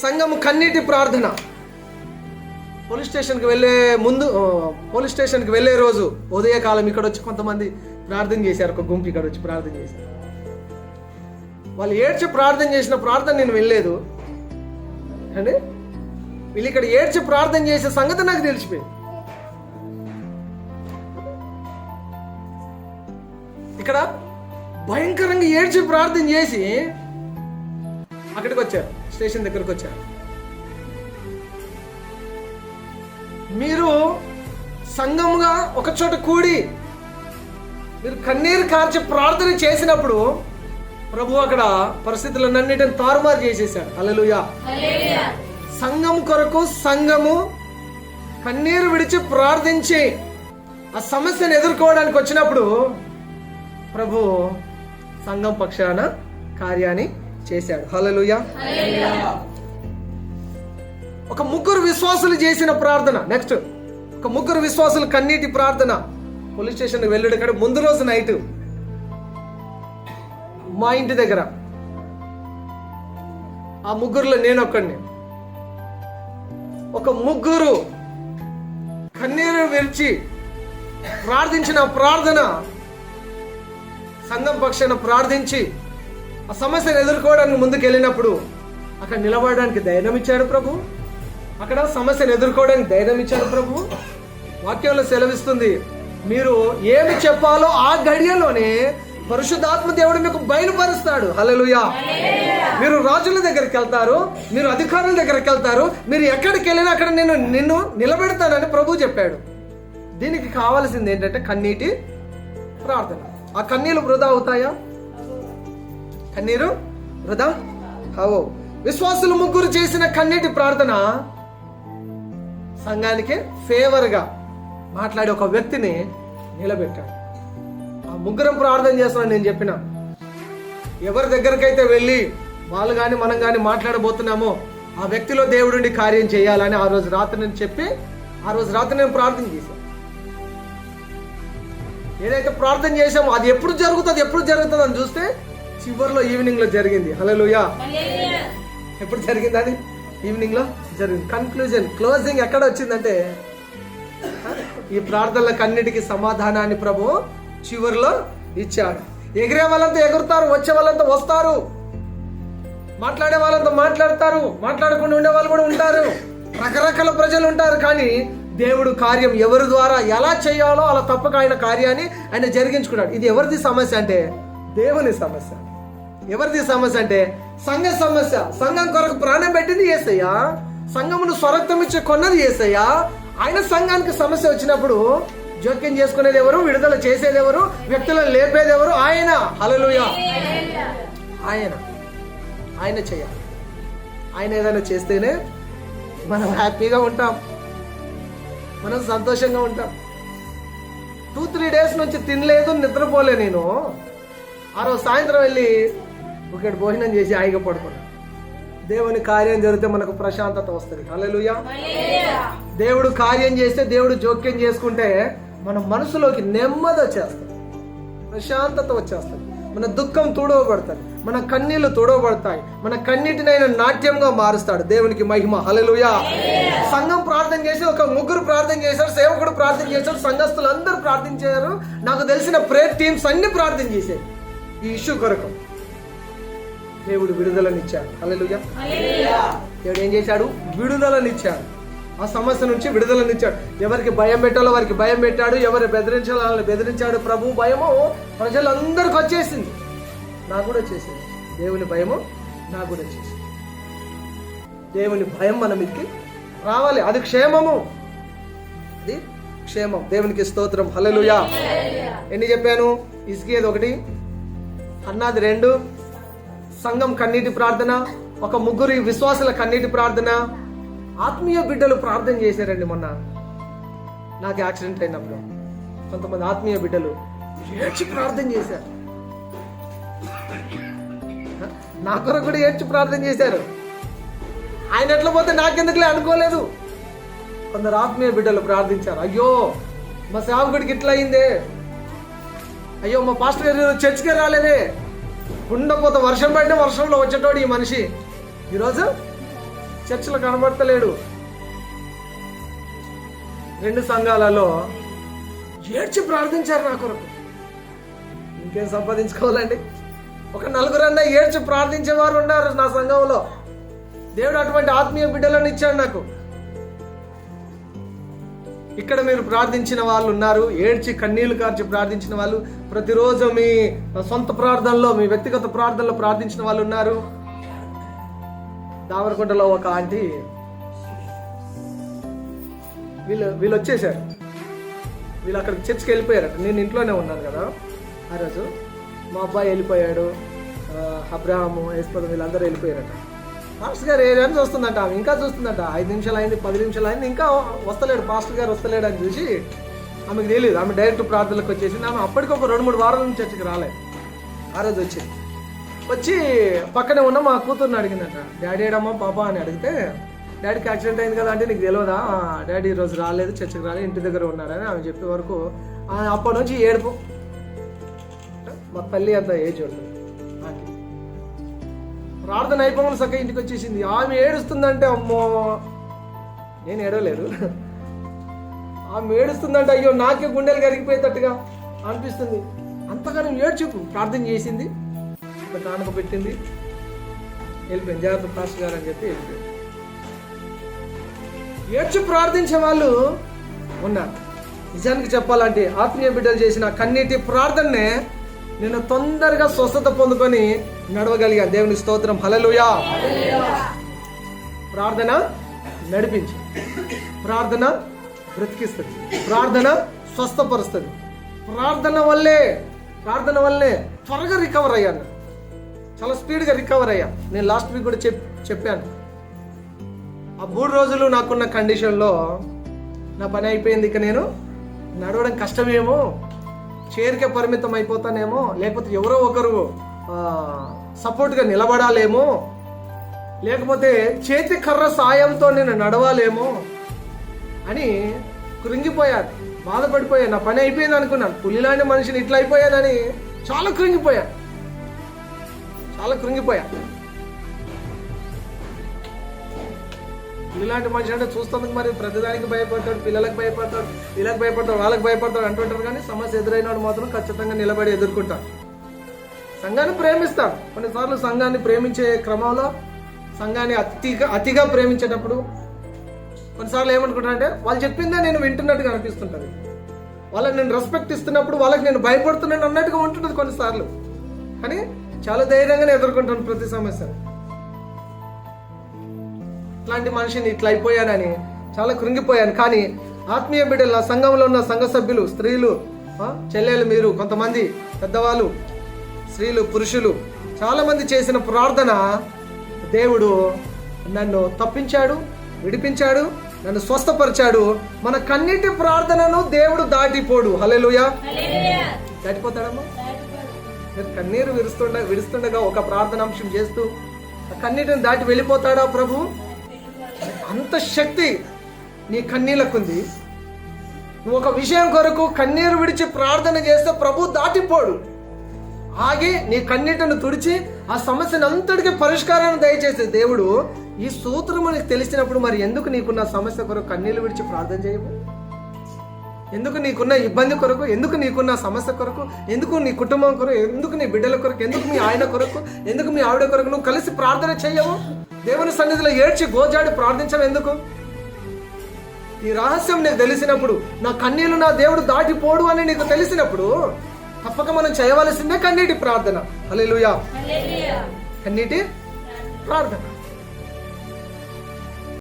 సంఘము కన్నీటి ప్రార్థన. పోలీస్ స్టేషన్కి వెళ్ళే ముందు పోలీస్ స్టేషన్కి వెళ్ళే రోజు ఉదయకాలం ఇక్కడ వచ్చి కొంతమంది ప్రార్థన చేశారు ఒక గుంపు ఇక్కడ వచ్చి ప్రార్థన చేశారు. వాళ్ళు ఏడ్చి ప్రార్థన చేసిన ప్రార్థన నేను వెళ్ళలేదు అండి వీళ్ళు ఇక్కడ ఏడ్చి ప్రార్థన చేసే సంగతి నాకు తెలిసిపోయింది. ఇక్కడ భయంకరంగా ఏడ్చి ప్రార్థన చేసి అక్కడికి వచ్చారు. స్టేషన్ దగ్గరకు వచ్చారు. మీరు సంఘముగా ఒక చోట కూడి మీరు కన్నీరు కార్చి ప్రార్థన చేసినప్పుడు ప్రభు అక్కడ పరిస్థితులన్నిటిని తారుమారు చేసేసాడు అలలుయా సంఘం కొరకు సంఘము కన్నీరు విడిచి ప్రార్థించి ఆ సమస్యను ఎదుర్కోవడానికి వచ్చినప్పుడు ప్రభు సంఘం పక్షాన కార్యాన్ని చేశాడు. హల్లెలూయా ఒక ముగ్గురు విశ్వాసులు చేసిన ప్రార్థన. నెక్స్ట్ ఒక ముగ్గురు విశ్వాసులు కన్నీటి ప్రార్థన. పోలీస్ స్టేషన్ వెళ్ళాడు ఇక్కడ ముందు రోజు నైట్ మా ఇంటి దగ్గర. ఆ ముగ్గురులో నేను ఒక్కడిని ఒక ముగ్గురు కన్నీరు విరిచి ప్రార్థించిన ప్రార్థన సంఘం పక్షాన ప్రార్థించి ఆ సమస్యను ఎదుర్కోవడానికి ముందుకు వెళ్ళినప్పుడు అక్కడ నిలబడడానికి ధైర్యం ఇచ్చాడు ప్రభు. అక్కడ సమస్యను ఎదుర్కోవడానికి ధైర్యం ఇచ్చాడు ప్రభు. వాక్యంలో సెలవిస్తుంది మీరు ఏమి చెప్పాలో ఆ గడియలోనే పరిశుద్ధాత్మ దేవుడు మీకు బయలుపరుస్తాడు. హల్లెలూయా. మీరు రాజుల దగ్గరికి వెళ్తారు మీరు అధికారుల దగ్గరికి వెళ్తారు మీరు ఎక్కడికి వెళ్ళినా అక్కడ నేను నిన్ను నిలబెడతానని ప్రభు చెప్పాడు. దీనికి కావాల్సింది ఏంటంటే కన్నీటి ప్రార్థన. ఆ కన్నీళ్ళు వృధా అవుతాయా? కన్నీరు? వృధా? అవో విశ్వాసులు ముగ్గురు చేసిన కన్నీటి ప్రార్థన సంఘానికి ఫేవర్గా మాట్లాడే ఒక వ్యక్తిని నిలబెట్టాడు. ఆ ముగ్గురం ప్రార్థన చేస్తున్నా నేను చెప్పిన. ఎవరి దగ్గరకైతే వెళ్ళి వాళ్ళు కానీ మనం కానీ మాట్లాడబోతున్నామో ఆ వ్యక్తిలో దేవుడుండి కార్యం చేయాలని ఆ రోజు రాత్రి నేను చెప్పి ఆ రోజు రాత్రి నేను ప్రార్థన చేశాను. ఏదైతే ప్రార్థన చేసామో అది ఎప్పుడు జరుగుతుంది ఎప్పుడు జరుగుతుంది అని చూస్తే చివరిలో ఈవినింగ్లో జరిగింది హలో ఎప్పుడు జరిగింది అది? ఈవినింగ్లో జరిగింది. కన్క్లూజన్ క్లోజింగ్ ఎక్కడ వచ్చిందంటే ఈ ప్రార్థనలకు అన్నిటికీ సమాధానాన్ని ప్రభు చివరిలో ఇచ్చాడు. ఎగిరే వాళ్ళంతా ఎగురుతారు వచ్చే వాళ్ళంతా వస్తారు. మాట్లాడే వాళ్ళంతా మాట్లాడతారు. మాట్లాడకుండా ఉండే వాళ్ళు కూడా ఉంటారు. రకరకాల ప్రజలు ఉంటారు కానీ దేవుడు కార్యం ఎవరి ద్వారా ఎలా చేయాలో అలా తప్పక ఆయన కార్యాన్ని ఆయన జరిగించుకున్నాడు. ఇది ఎవరిది సమస్య అంటే దేవుని సమస్య. ఎవరిది సమస్య అంటే సంఘ సమస్య? సంఘం కొరకు ప్రాణం పెట్టింది ఏసయ్యా. సంఘమును స్వరక్తం ఇచ్చే కొన్నది ఏసయ్యా. ఆయన సంఘానికి సమస్య వచ్చినప్పుడు జోక్యం చేసుకునేది ఎవరు? విడుదల చేసేది ఎవరు? వ్యక్తులను లేపేది ఎవరు? ఆయన. హలలుయా ఆయన. ఆయన చేయాలి. ఆయన ఏదైనా చేస్తేనే మనం హ్యాపీగా ఉంటాం. మనం సంతోషంగా ఉంటాం. టూ త్రీ డేస్ నుంచి తినలేదు నిద్రపోలే నేను. ఆ రోజు సాయంత్రం వెళ్ళి ఒకటి భోజనం చేసి హాయిగా పడుకున్నా దేవుని కార్యం జరిగితే మనకు ప్రశాంతత వస్తుంది. హల్లెలూయా. దేవుడు కార్యం చేస్తే దేవుడు జోక్యం చేసుకుంటే మన మనసులోకి నెమ్మది వచ్చేస్తుంది. ప్రశాంతత వచ్చేస్తుంది. మన దుఃఖం తుడవబడుతుంది. మన కన్నీళ్ళు తుడవబడతాయి. మన కన్నీటినైనా నాట్యంగా మారుస్తాడు దేవునికి మహిమ. హల్లెలూయా. సంఘం ప్రార్థన చేసి ఒక ముగ్గురు ప్రార్థన చేశారు సేవకుడు ప్రార్థన చేశారు సంఘస్థులు అందరూ ప్రార్థించారు. నాకు తెలిసిన ప్రేయర్ టీమ్స్ అన్ని ప్రార్థన చేశారు. ఈ ఇష్యూ కొరకు. దేవుడు విడుదలనిచ్చాడు హల్లెలూయా. దేవుడు ఏం చేశాడు? విడుదలనిచ్చాడు ఆ సమస్య నుంచి విడుదలనిచ్చాడు ఎవరికి భయం పెట్టాలో వారికి భయం పెట్టాడు. ఎవరు బెదిరించాలో వాళ్ళని బెదిరించాడు. ప్రభు భయము ప్రజలందరికి వచ్చేసింది. నాకు కూడా వచ్చేసింది. దేవుని భయము నాకు కూడా వచ్చేసింది. దేవుని భయం మన మీదకి రావాలి. అది క్షేమము. అది క్షేమం. దేవునికి స్తోత్రం. హల్లెలూయా. ఎన్ని చెప్పాను? ఇసుకేది ఒకటి అన్నది రెండు సంఘం కన్నీటి ప్రార్థన ఒక ముగ్గురు విశ్వాసుల కన్నీటి ప్రార్థన. ఆత్మీయ బిడ్డలు ప్రార్థన చేశారండి మొన్న. నాకు యాక్సిడెంట్ అయినప్పుడు కొంతమంది ఆత్మీయ బిడ్డలు ఏడ్చి ప్రార్థన చేశారు. నా కొరకు కూడా ఏడ్చి ప్రార్థన చేశారు. ఆయన ఎట్లా పోతే నాకెందుకులే అనుకోలేదు. కొందరు ఆత్మీయ బిడ్డలు ప్రార్థించారు. అయ్యో మా సేవకుడికి ఇట్లా అయిందే. అయ్యో మా పాస్టర్ గారు చర్చికే రాలేదే. ఉండకపోతే వర్షం పడిన వర్షంలో వచ్చేటోడు ఈ మనిషి. ఈరోజు చర్చలు కనబడతలేడు. రెండు సంఘాలలో ఏడ్చి ప్రార్థించారు నా కొరకు. ఇంకేం సంపాదించుకోవాలండి? ఒక నలుగురన్నా ఏడ్చి ప్రార్థించేవారు ఉన్నారు నా సంఘంలో. దేవుడు అటువంటి ఆత్మీయ బిడ్డలను ఇచ్చాడు నాకు. ఇక్కడ మీరు ప్రార్థించిన వాళ్ళు ఉన్నారు. ఏడ్చి కన్నీళ్ళు కార్చి ప్రార్థించిన వాళ్ళు. ప్రతిరోజు మీ సొంత ప్రార్థనలో మీ వ్యక్తిగత ప్రార్థనలో ప్రార్థించిన వాళ్ళు ఉన్నారు. దామరకుంటలో ఒక ఆంటీ వీళ్ళు వీళ్ళు వచ్చేసారు. వీళ్ళు అక్కడ చర్చికి వెళ్ళిపోయారు. నేను ఇంట్లోనే ఉన్నాను కదా ఆ రోజు. మా అబ్బాయి వెళ్ళిపోయాడు. అబ్రాహము అబ్రహాము యశ్పదం వీళ్ళందరూ వెళ్ళిపోయారట. పాస్టర్ గారు ఏదైనా చూస్తుందంట. ఆమె ఇంకా చూస్తుందంట. ఐదు నిమిషాలు అయింది పది నిమిషాలు అయింది ఇంకా వస్తలేడు. పాస్టర్ గారు వస్తలేడు అని చూసి ఆమెకు తెలియదు. ఆమె డైరెక్ట్ ప్రార్థనలకు వచ్చేసింది. ఆమె అప్పటికి ఒక రెండు మూడు వారాల నుంచి చర్చకి రాలేదు. ఆ రోజు వచ్చింది. వచ్చి పక్కనే ఉన్న మా కూతుర్ని అడిగిందట. డాడీ ఏడమ్మా పాప అని అడిగితే డాడీకి యాక్సిడెంట్ అయింది కదా అంటే నీకు తెలియదా డాడీ ఈరోజు రోజు రాలేదు చర్చకి రాలేదు ఇంటి దగ్గర ఉన్నాడని ఆమె చెప్పే వరకు అప్పటి నుంచి ఏడుపు. మా తల్లి అంత ఏజ్ ఉంటుంది ప్రార్థన అయిపోయిన సక్క ఇంటికి వచ్చేసింది. ఆమె ఏడుస్తుందంటే అమ్మో నేను ఏడవలేదు. ఆమె ఏడుస్తుందంటే అయ్యో నాకే గుండెలు కరిగిపోయేటట్టుగా అనిపిస్తుంది. అంతగానం ఏడ్చుకు ప్రార్థన చేసింది. ఒక పెట్టింది. వెళ్ళిపోయింది. జాగ్రత్త పాస్టర్ గారు అని చెప్పి వెళ్ళిపోయింది. ఏడ్చి ప్రార్థించే వాళ్ళు ఉన్నారు. నిజానికి చెప్పాలంటే ఆత్మీయ బిడ్డలు చేసిన కన్నీటి ప్రార్థననే నేను తొందరగా స్వస్థత పొందుకొని నడవగలిగాను దేవుని స్తోత్రం. హలలుయా ప్రార్థన నడిపించి. ప్రార్థన బ్రతికిస్తుంది. ప్రార్థన స్వస్థపరుస్తుంది. ప్రార్థన వల్లే ప్రార్థన వల్లే త్వరగా రికవర్ అయ్యాను. చాలా స్పీడ్గా రికవర్ అయ్యా. నేను లాస్ట్ వీక్ కూడా చెప్ చెప్పాను. ఆ మూడు రోజులు నాకున్న కండిషన్లో నా పని అయిపోయింది. ఇక నేను నడవడం కష్టమేమో. చేరికే పరిమితం అయిపోతానేమో లేకపోతే ఎవరో ఒకరు సపోర్ట్గా నిలబడాలేమో లేకపోతే చేతి కర్ర సాయంతో నేను నడవాలేమో అని కృంగిపోయాను. బాధపడిపోయాను. నా పని అయిపోయింది అనుకున్నాను. పులిలాంటి మనిషిని ఇట్లా అయిపోయానని చాలా కృంగిపోయాను. చాలా కృంగిపోయాను. ఇలాంటి మనిషి అంటే చూస్తానికి మరి ప్రతిదానికి భయపడతాడు పిల్లలకు భయపడతాడు వీళ్ళకి భయపడతాడు వాళ్ళకి భయపడతాడు అంటుంటారు కానీ సమస్య ఎదురైనవాడు మాత్రం ఖచ్చితంగా నిలబడి ఎదుర్కొంటాడు. సంఘాన్ని ప్రేమిస్తాడు. కొన్నిసార్లు సంఘాన్ని ప్రేమించే క్రమంలో సంఘాన్ని అతిగా అతిగా ప్రేమించేటప్పుడు కొన్నిసార్లు ఏమనుకుంటా వాళ్ళు చెప్పిందే నేను వింటున్నట్టుగా అనిపిస్తుంటుంది. వాళ్ళకి నేను రెస్పెక్ట్ ఇస్తున్నప్పుడు వాళ్ళకి నేను భయపడుతున్నాను అన్నట్టుగా ఉంటుంటుంది కొన్నిసార్లు. కానీ చాలా ధైర్యంగానే ఎదుర్కొంటాను ప్రతి సమస్యను. ఇట్లాంటి మనిషిని ఇట్లా అయిపోయానని చాలా కృంగిపోయాను. కానీ ఆత్మీయ బిడ్డలు నా సంఘంలో ఉన్న సంఘ సభ్యులు స్త్రీలు చెల్లెలు మీరు కొంతమంది పెద్దవాళ్ళు స్త్రీలు పురుషులు చాలా మంది చేసిన ప్రార్థన దేవుడు నన్ను తప్పించాడు విడిపించాడు నన్ను స్వస్థపరిచాడు. మన కన్నిటి ప్రార్థనను దేవుడు దాటిపోడు. హల్లెలూయా. దాటిపోతాడమ్మా. మీరు కన్నీరు విరుస్తుండ విడుస్తుండగా ఒక ప్రార్థనాంశం చేస్తూ కన్నీటిని దాటి వెళ్ళిపోతాడా ప్రభు? అంత శక్తి నీ కన్నీళ్ళకుంది. నువ్వు ఒక విషయం కొరకు కన్నీరు విడిచి ప్రార్థన చేస్తే ప్రభు దాటిపోడు. ఆగి నీ కన్నీటను తుడిచి ఆ సమస్యను అంతటికి పరిష్కారాన్ని దయచేసే దేవుడు ఈ సూత్రము నీకు తెలిసినప్పుడు మరి ఎందుకు నీకున్న సమస్య కొరకు కన్నీళ్ళు విడిచి ప్రార్థన చేయవు ఎందుకు నీకున్న ఇబ్బంది కొరకు ఎందుకు నీకున్న సమస్య కొరకు ఎందుకు నీ కుటుంబం కొరకు ఎందుకు నీ బిడ్డల కొరకు ఎందుకు మీ ఆయన కొరకు ఎందుకు మీ ఆవిడ కొరకు నువ్వు కలిసి ప్రార్థన చేయవు దేవుని సన్నిధిలో ఏడ్చి గోజాడి ప్రార్థించవు ఎందుకు? ఈ రహస్యం నీకు తెలిసినప్పుడు నా కన్నీళ్ళు నా దేవుడు దాటిపోడు అని నీకు తెలిసినప్పుడు తప్పక మనం చేయవలసిందే కన్నీటి ప్రార్థన. హల్లెలూయా. కన్నీటి ప్రార్థన.